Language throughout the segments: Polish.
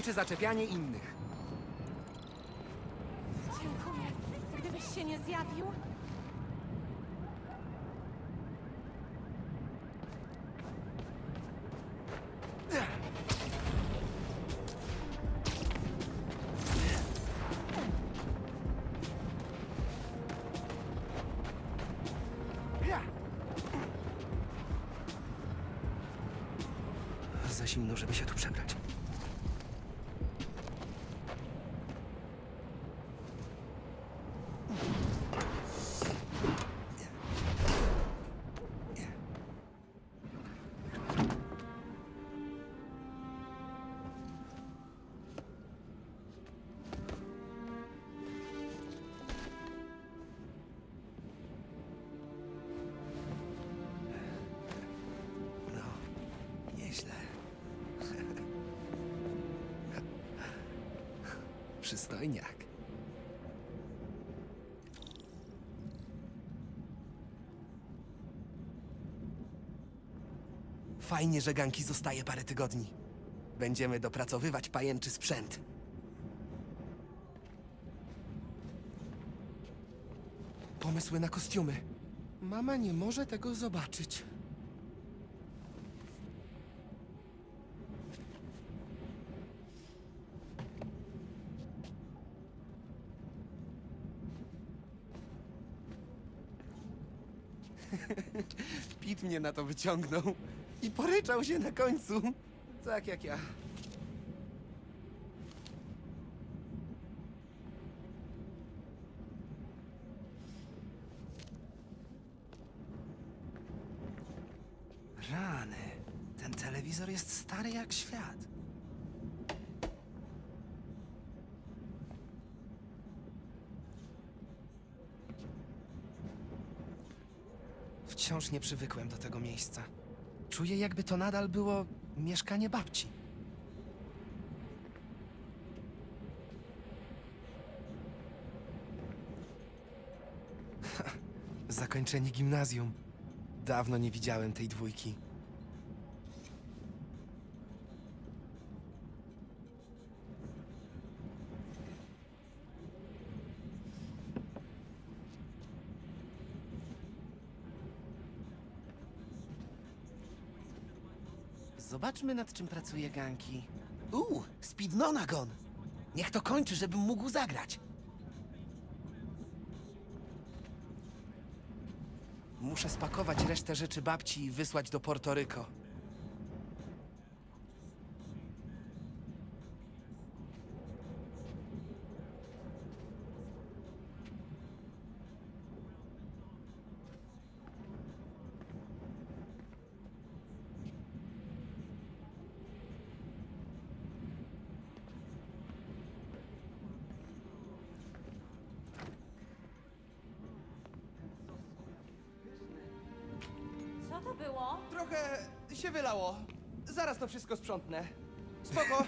kończy zaczepianie innych. Dziękuję. Gdybyś się nie zjawił, Za zimno, żeby się tu przebrać. Fajnie, że Ganki zostaje parę tygodni. Będziemy dopracowywać pajęczy sprzęt. Pomysły na kostiumy. Mama nie może tego zobaczyć. Pit mnie na to wyciągnął i poryczał się na końcu. Tak jak ja. Rany. Ten telewizor jest stary jak świat. Wciąż nie przywykłem do tego miejsca. Czuję, jakby to nadal było mieszkanie babci. Zakończenie gimnazjum. Dawno nie widziałem tej dwójki. Zobaczmy, nad czym pracuje Ganki. Uuu, Speednonagon! Niech to kończy, żebym mógł zagrać. Muszę spakować resztę rzeczy babci i wysłać do Portoryko. Wylało. Zaraz to wszystko sprzątnę. Spoko.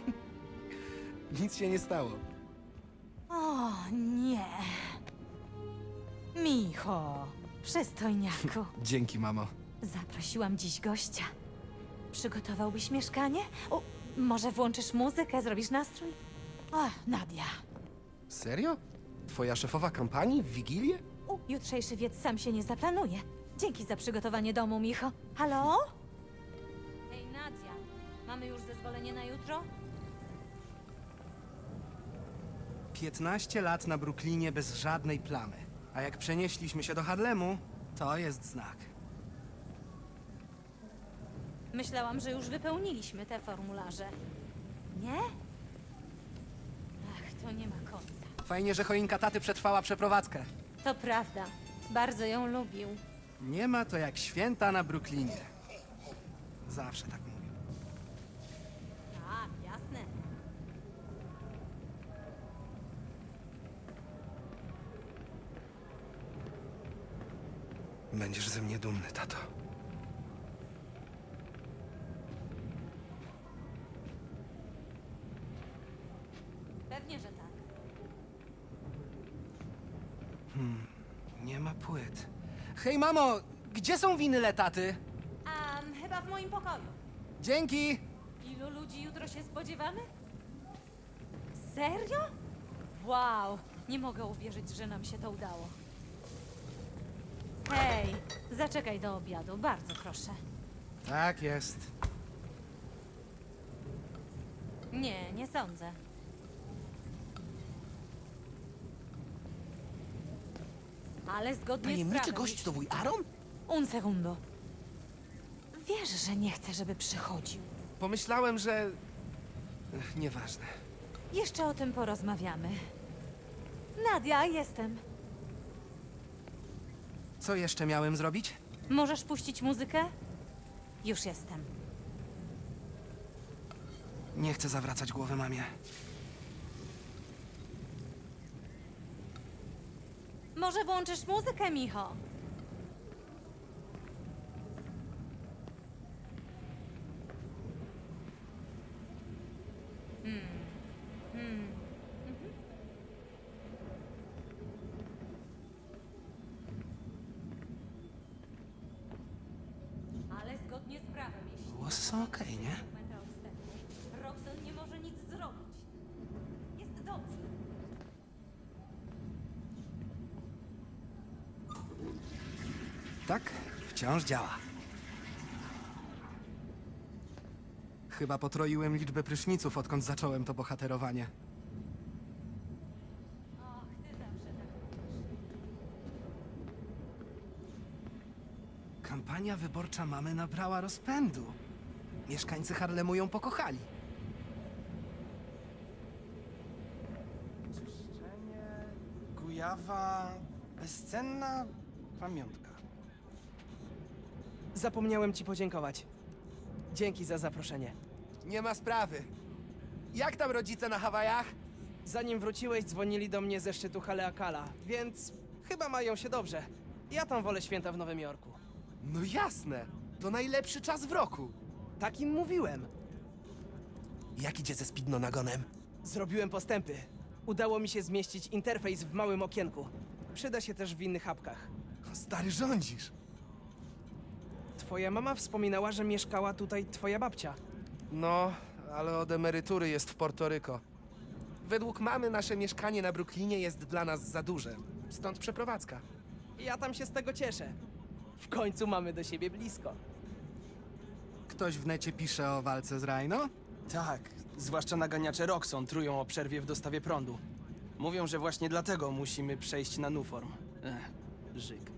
Nic się nie stało. O nie. Micho, przystojniaku. Dzięki, mamo. Zaprosiłam dziś gościa. Przygotowałbyś mieszkanie? O, może włączysz muzykę, zrobisz nastrój? O, Nadia. Serio? Twoja szefowa kampanii w Wigilię? U, jutrzejszy wiec sam się nie zaplanuje. Dzięki za przygotowanie domu, Micho. Halo? Mamy już zezwolenie na jutro? 15 lat na Brooklynie bez żadnej plamy. A jak przenieśliśmy się do Harlemu, to jest znak. Myślałam, że już wypełniliśmy te formularze. Nie? Ach, to nie ma końca. Fajnie, że choinka taty przetrwała przeprowadzkę. To prawda. Bardzo ją lubił. Nie ma to jak święta na Brooklynie. Zawsze tak mówił. Będziesz ze mnie dumny, tato. Pewnie, że tak. Nie ma płyt. Hej, mamo! Gdzie są winyle taty? A chyba w moim pokoju. Dzięki! Ilu ludzi jutro się spodziewamy? Serio? Wow, nie mogę uwierzyć, że nam się to udało. Hej, zaczekaj do obiadu, bardzo proszę. Tak jest. Nie, nie sądzę. Ale zgodnie z Tajemniczy prawem... gość to wuj Aaron? Un segundo. Wiesz, że nie chcę, żeby przychodził. Pomyślałem, że... Ech, Nieważne. Jeszcze o tym porozmawiamy. Nadia, jestem. Co jeszcze miałem zrobić? Możesz puścić muzykę? Już jestem. Nie chcę zawracać głowy mamie. Może włączysz muzykę, Micho? Ale zgodnie z prawem, jeśli Głosy są okej, nie? dokumenta o wstępie, Roxanne nie może nic zrobić. Jest dobrze. Tak, wciąż działa. Chyba potroiłem liczbę pryszniców, odkąd zacząłem to bohaterowanie. Kampania wyborcza mamy nabrała rozpędu. Mieszkańcy Harlemu ją pokochali. Czyszczenie, Kujawa, bezcenna pamiątka. Zapomniałem ci podziękować. Dzięki za zaproszenie. Nie ma sprawy. Jak tam rodzice na Hawajach? Zanim wróciłeś, dzwonili do mnie ze szczytu Haleakala, więc chyba mają się dobrze. Ja tam wolę święta w Nowym Jorku. No jasne. To najlepszy czas w roku. Tak im mówiłem. Jak idzie ze Speednonagonem? Zrobiłem postępy. Udało mi się zmieścić interfejs w małym okienku. Przyda się też w innych apkach. Stary rządzisz. Twoja mama wspominała, że mieszkała tutaj twoja babcia. No, ale od emerytury jest w Portoryko. Według mamy nasze mieszkanie na Brooklynie jest dla nas za duże. Stąd przeprowadzka. Ja tam się z tego cieszę. W końcu mamy do siebie blisko. Ktoś w necie pisze o walce z Rhino? Tak, zwłaszcza naganiacze Roxon trują o przerwie w dostawie prądu. Mówią, że właśnie dlatego musimy przejść na Nuform. Ech, żyk.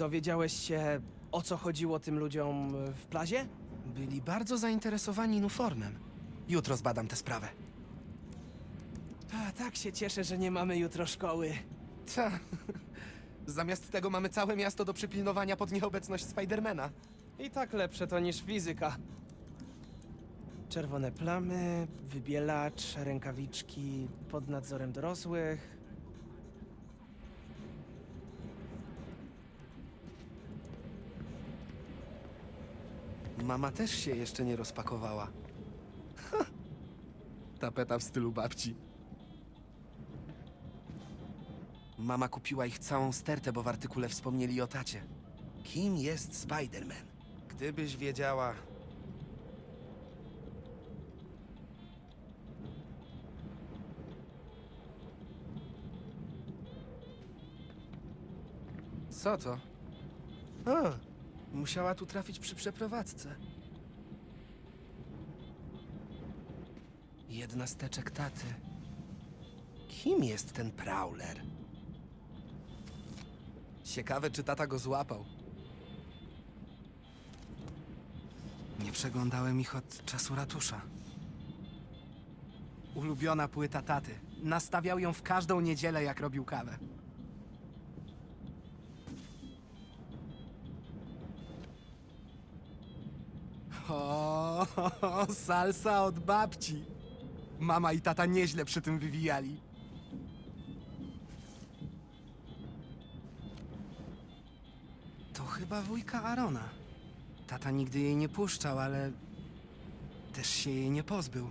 Dowiedziałeś się, o co chodziło tym ludziom w plazie? Byli bardzo zainteresowani Nuformem. Jutro zbadam tę sprawę. A, tak się cieszę, że nie mamy jutro szkoły. Ta. Zamiast tego mamy całe miasto do przypilnowania pod nieobecność Spidermana. I tak lepsze to niż fizyka. Czerwone plamy, wybielacz, rękawiczki pod nadzorem dorosłych. Mama też się jeszcze nie rozpakowała. Tapeta w stylu babci. Mama kupiła ich całą stertę, bo w artykule wspomnieli o tacie. Kim jest Spider-Man? Gdybyś wiedziała. Co to? A, musiała tu trafić przy przeprowadzce. Jedna z teczek taty. Kim jest ten Prowler? Ciekawe, czy tata go złapał. Nie przeglądałem ich od czasu ratusza. Ulubiona płyta taty. Nastawiał ją w każdą niedzielę, jak robił kawę. O, salsa od babci. Mama i tata nieźle przy tym wywijali. To chyba wujka Arona. Tata nigdy jej nie puszczał, ale też się jej nie pozbył.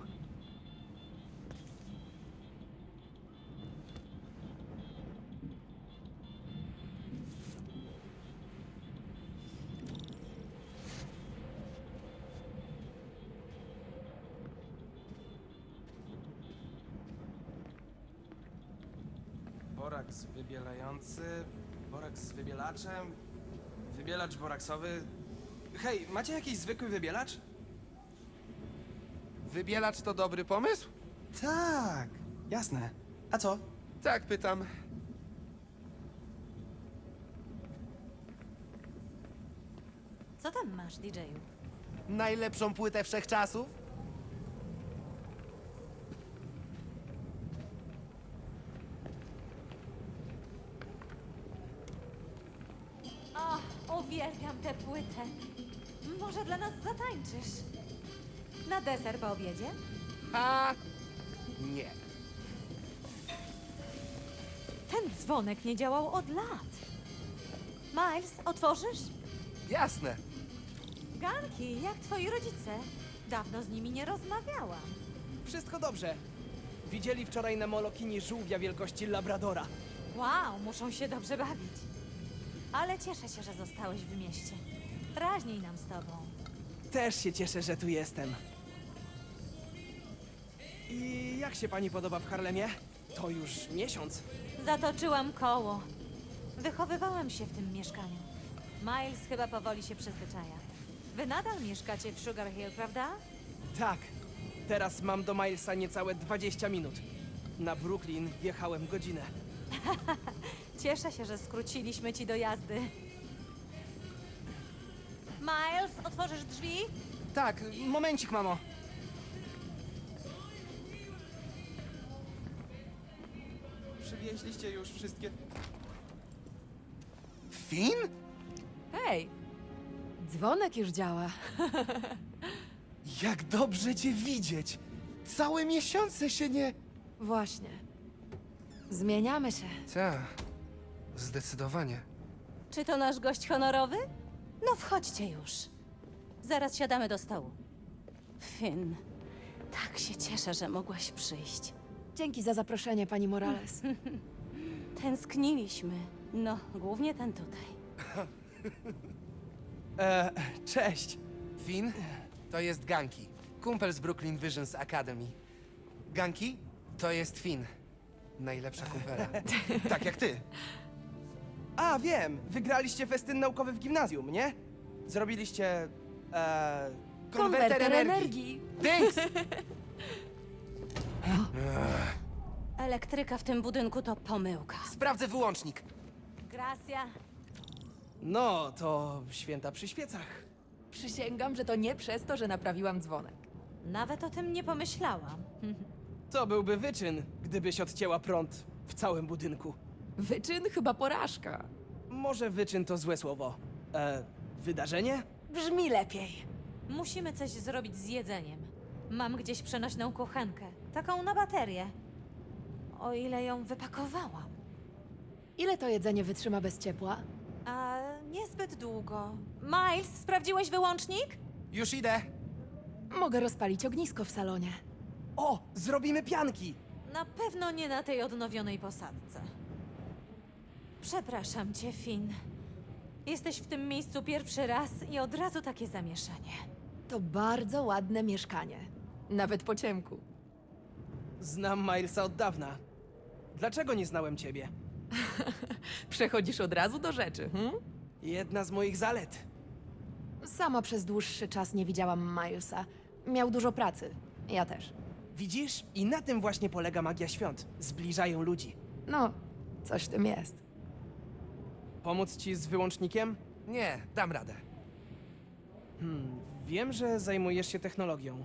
Boraks wybielający, boraks z wybielaczem, wybielacz boraksowy. Hej, macie jakiś zwykły wybielacz? Wybielacz to dobry pomysł? Tak, jasne. A co? Tak, pytam. Co tam masz, DJ-u? Najlepszą płytę wszechczasów? O, uwielbiam tę płytę. Może dla nas zatańczysz? Na deser po obiedzie? A nie. Ten dzwonek nie działał od lat. Miles, otworzysz? Jasne. Ganki, jak twoi rodzice? Dawno z nimi nie rozmawiałam. Wszystko dobrze. Widzieli wczoraj na Molokini żółwia wielkości Labradora. Wow, muszą się dobrze bawić. Ale cieszę się, że zostałeś w mieście. Raźniej nam z tobą. Też się cieszę, że tu jestem. I jak się pani podoba w Harlemie? To już miesiąc. Zatoczyłam koło. Wychowywałam się w tym mieszkaniu. Miles chyba powoli się przyzwyczaja. Wy nadal mieszkacie w Sugar Hill, prawda? Tak. Teraz mam do Milesa niecałe 20 minut. Na Brooklyn jechałem godzinę. Cieszę się, że skróciliśmy ci do jazdy. Miles, otworzysz drzwi? Tak, momencik, mamo. Przywieźliście już wszystkie. Fin? Hej! Dzwonek już działa. Jak dobrze cię widzieć! Całe miesiące się nie... Właśnie. Zmieniamy się. Tak, zdecydowanie. Czy to nasz gość honorowy? No wchodźcie już. Zaraz siadamy do stołu. Finn, tak się cieszę, że mogłaś przyjść. Dzięki za zaproszenie, pani Morales. Tęskniliśmy. No, głównie ten tutaj. E, cześć. Fin? To jest Ganki, kumpel z Brooklyn Visions Academy. Ganki? To jest Fin. Najlepsza kumpela. tak jak ty. A, wiem, wygraliście festyn naukowy w gimnazjum, nie? Zrobiliście. E, Konwerter energii. Dings! Elektryka w tym budynku to pomyłka. Sprawdzę wyłącznik. Gracia. no, to święta przy świecach. Przysięgam, że to nie przez to, że naprawiłam dzwonek. Nawet o tym nie pomyślałam. To byłby wyczyn, gdybyś odcięła prąd w całym budynku. Wyczyn chyba porażka. Może wyczyn to złe słowo. E, wydarzenie? Brzmi lepiej. Musimy coś zrobić z jedzeniem. Mam gdzieś przenośną kuchenkę. Taką na baterię. O ile ją wypakowałam. Ile to jedzenie wytrzyma bez ciepła? A niezbyt długo. Miles, sprawdziłeś wyłącznik? Już idę. Mogę rozpalić ognisko w salonie. O, zrobimy pianki! Na pewno nie na tej odnowionej posadce. Przepraszam cię, Finn. Jesteś w tym miejscu pierwszy raz i od razu takie zamieszanie. To bardzo ładne mieszkanie. Nawet po ciemku. Znam Milesa od dawna. Dlaczego nie znałem ciebie? Przechodzisz od razu do rzeczy, hm? Jedna z moich zalet. Sama przez dłuższy czas nie widziałam Milesa. Miał dużo pracy. Ja też. Widzisz? I na tym właśnie polega magia świąt. Zbliżają ludzi. No, coś w tym jest. Pomóc ci z wyłącznikiem? Nie, dam radę. Hmm, wiem, że zajmujesz się technologią.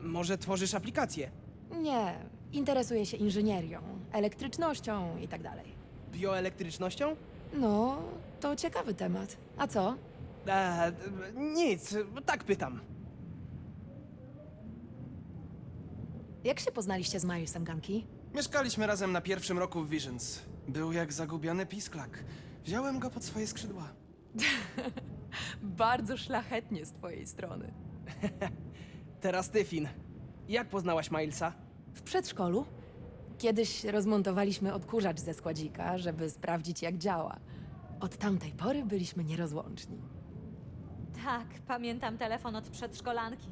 Może tworzysz aplikację? Nie, interesuję się inżynierią, elektrycznością i tak dalej. Bioelektrycznością? No, to ciekawy temat. A co? E, nic, tak pytam. Jak się poznaliście z Milesem Ganki? Mieszkaliśmy razem na pierwszym roku w Visions. Był jak zagubiony pisklak. Wziąłem go pod swoje skrzydła. Bardzo szlachetnie z twojej strony. Teraz ty, Finn. Jak poznałaś Milesa? W przedszkolu kiedyś rozmontowaliśmy odkurzacz ze składzika, żeby sprawdzić, jak działa. Od tamtej pory byliśmy nierozłączni. Tak, pamiętam telefon od przedszkolanki.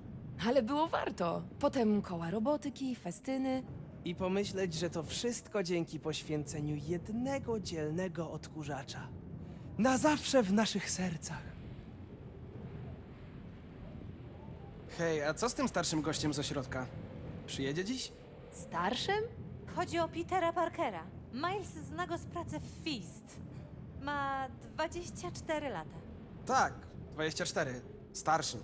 Ale było warto. Potem koła robotyki, festyny. I pomyśleć, że to wszystko dzięki poświęceniu jednego dzielnego odkurzacza. Na zawsze w naszych sercach. Hej, a co z tym starszym gościem z ośrodka? Przyjedzie dziś? Starszym? Chodzi o Petera Parkera. Miles zna go z pracy w Fist. Ma 24 lata. Tak, 24. Starszy.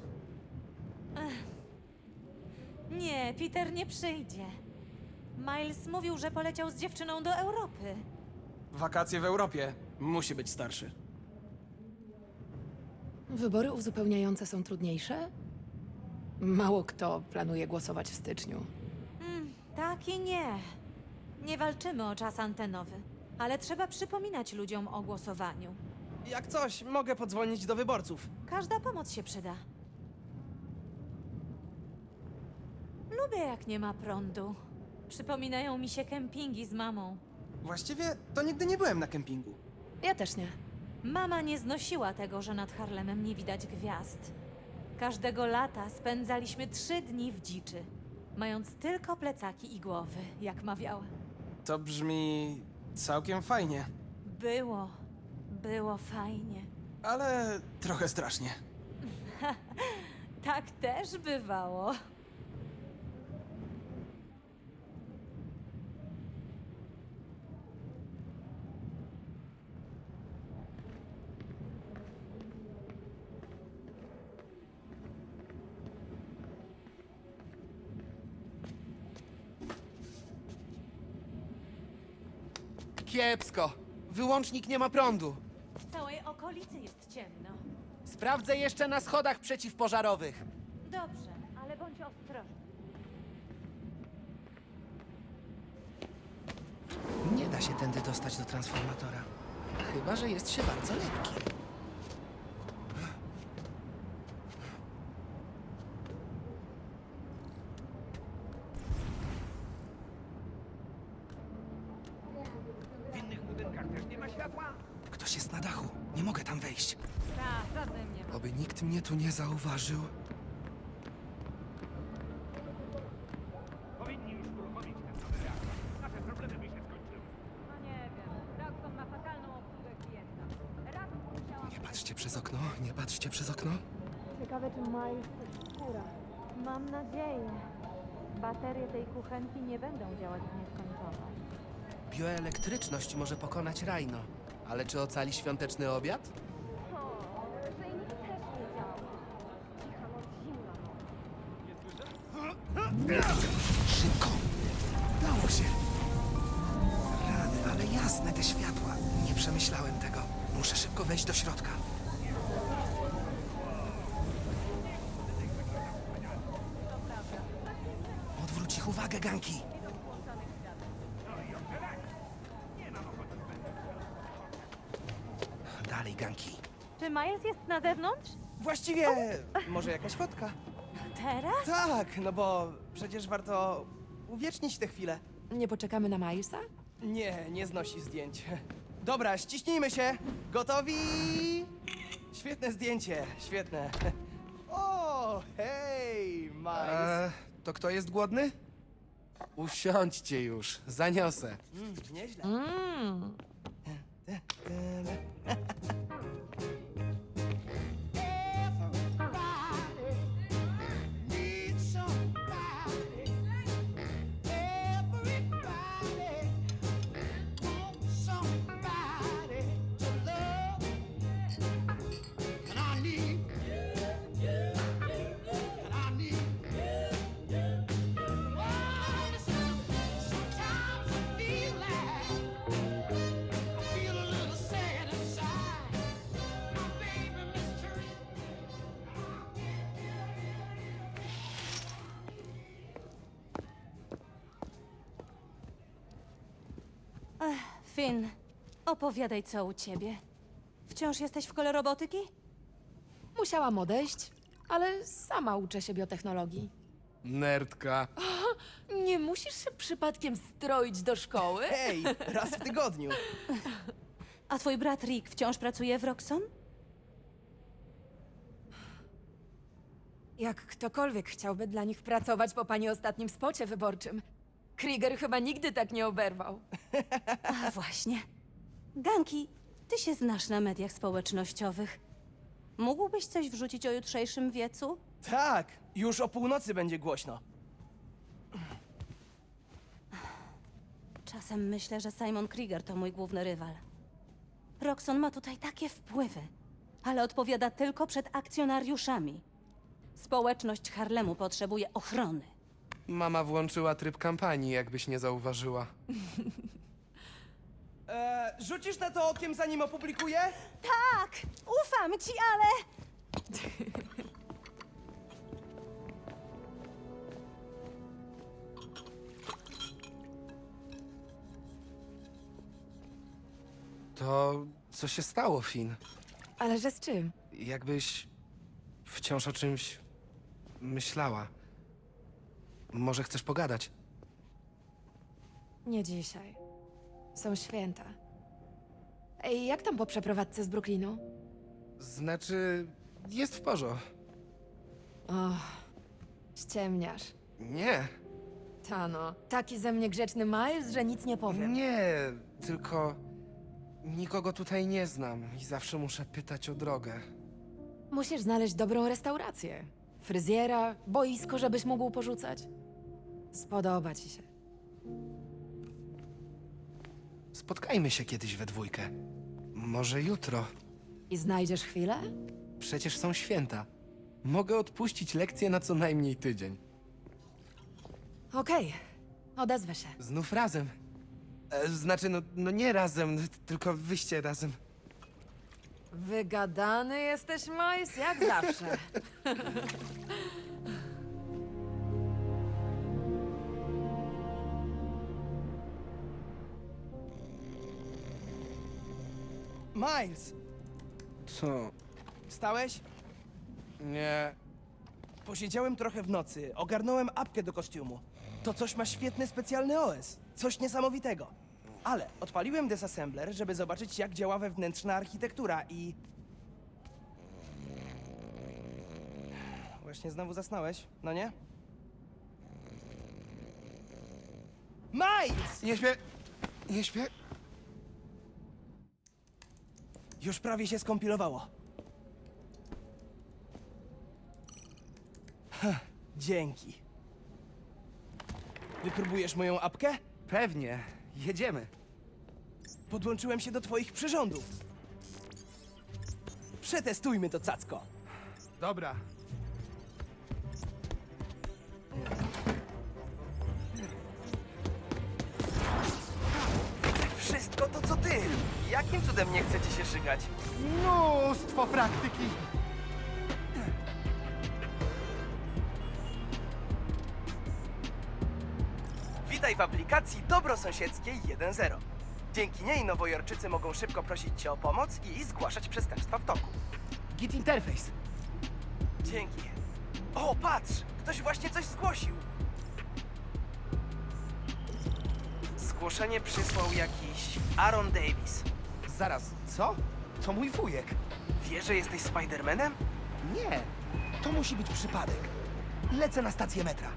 Nie, Peter nie przyjdzie. Miles mówił, że poleciał z dziewczyną do Europy. Wakacje w Europie. Musi być starszy. Wybory uzupełniające są trudniejsze? Mało kto planuje głosować w styczniu. Mm, tak i nie. Nie walczymy o czas antenowy, ale trzeba przypominać ludziom o głosowaniu. Jak coś, mogę podzwonić do wyborców. Każda pomoc się przyda. Lubię, jak nie ma prądu. Przypominają mi się kempingi z mamą. Właściwie to nigdy nie byłem na kempingu. Ja też nie. Mama nie znosiła tego, że nad Harlemem nie widać gwiazd. Każdego lata spędzaliśmy trzy dni w dziczy, mając tylko plecaki i głowy, jak mawiała. To brzmi całkiem fajnie, Było, było fajnie. ale trochę strasznie. Tak też bywało. Kiepsko. Wyłącznik nie ma prądu. W całej okolicy jest ciemno. Sprawdzę jeszcze na schodach przeciwpożarowych. Dobrze, ale bądź ostrożny. Nie da się tędy dostać do transformatora. Chyba, że jest się bardzo lekki. W innych budynkach też nie ma światła? Ktoś jest na dachu. Nie mogę tam wejść. Tak, żadne mnie. Oby nikt mnie tu nie zauważył. Powinni już uruchomić ten nowy reaktor. Nasze problemy by się skończyły. No nie wiem. Ma fatalną obsługę klienta. Raz musiałam... Nie patrzcie przez okno, nie patrzcie przez okno. Ciekawe, czy Miles też skóra. Mam nadzieję. Baterie tej kuchenki nie będą działać w nieskończoność. Bioelektryczność może pokonać Rajno. Ale czy ocali świąteczny obiad? Szybko! Dało się! Rany, ale jasne te światła. Nie przemyślałem tego. Muszę szybko wejść do środka. Odwróć ich uwagę, Ganki! Dalej, Ganki. Czy Miles jest na zewnątrz? Właściwie, może jakaś fotka? Teraz? Tak, no bo przecież warto uwiecznić tę chwilę. Nie poczekamy na Milesa? Nie, nie znosi zdjęć. Dobra, ściśnijmy się. Gotowi? Świetne zdjęcie, świetne. O, hej, Miles. to kto jest głodny? Usiądźcie już, zaniosę. Mm, nieźle. Mmm. Finn, opowiadaj co u ciebie. Wciąż jesteś w kole robotyki? Musiałam odejść, ale sama uczę się biotechnologii. Nerdka. Nie musisz się przypadkiem stroić do szkoły? Ej, raz w tygodniu. A twój brat Rick wciąż pracuje w Roxon? Jak ktokolwiek chciałby dla nich pracować po pani ostatnim spocie wyborczym. Krieger chyba nigdy tak nie oberwał. A właśnie. Ganki, ty się znasz na mediach społecznościowych. Mógłbyś coś wrzucić o jutrzejszym wiecu? Tak, już o północy będzie głośno. Czasem myślę, że Simon Krieger to mój główny rywal. Roxon ma tutaj takie wpływy, ale odpowiada tylko przed akcjonariuszami. Społeczność Harlemu potrzebuje ochrony. Mama włączyła tryb kampanii, jakbyś nie zauważyła. E, rzucisz na to okiem, zanim opublikuję? Tak! Ufam ci, ale. To co się stało, Finn? Ale że z czym? Jakbyś wciąż o czymś myślała. Może chcesz pogadać? Nie dzisiaj. Są święta. Ej, jak tam po przeprowadzce z Brooklynu? Znaczy, jest w porządku. Och, ściemniasz. Nie, Tano, taki ze mnie grzeczny Miles, że nic nie powiem. nie, tylko nikogo tutaj nie znam i zawsze muszę pytać o drogę. Musisz znaleźć dobrą restaurację. Fryzjera, boisko, żebyś mógł porzucać. Spodoba ci się. Spotkajmy się kiedyś we dwójkę. Może jutro. I znajdziesz chwilę? Przecież są święta. Mogę odpuścić lekcję na co najmniej tydzień. Okej, odezwę się. Znów razem. E, znaczy, no, no nie razem, tylko wyjście razem. Wygadany jesteś, Miles, jak zawsze. Miles, Co? wstałeś? Nie. Posiedziałem trochę w nocy, ogarnąłem apkę do kostiumu. To coś ma świetny specjalny OS. Coś niesamowitego. Ale odpaliłem desassembler, żeby zobaczyć, jak działa wewnętrzna architektura i... Właśnie znowu zasnąłeś, no nie? Miles! Nie śpię. Nie śpię. Już prawie się skompilowało. Heh, dzięki. Wypróbujesz moją apkę? Pewnie. Jedziemy. Podłączyłem się do twoich przyrządów. Przetestujmy to, cacko. Dobra. Szygać? Mnóstwo praktyki. Witaj w aplikacji Dobrosąsiedzkiej 1.0. Dzięki niej nowojorczycy mogą szybko prosić cię o pomoc i zgłaszać przestępstwa w toku. Git interface. Dzięki. O, patrz! Ktoś właśnie coś zgłosił. Zgłoszenie przysłał jakiś Aaron Davis. Zaraz, co? To mój wujek. Wie, że jesteś Spidermanem? Nie, to musi być przypadek. Lecę na stację metra.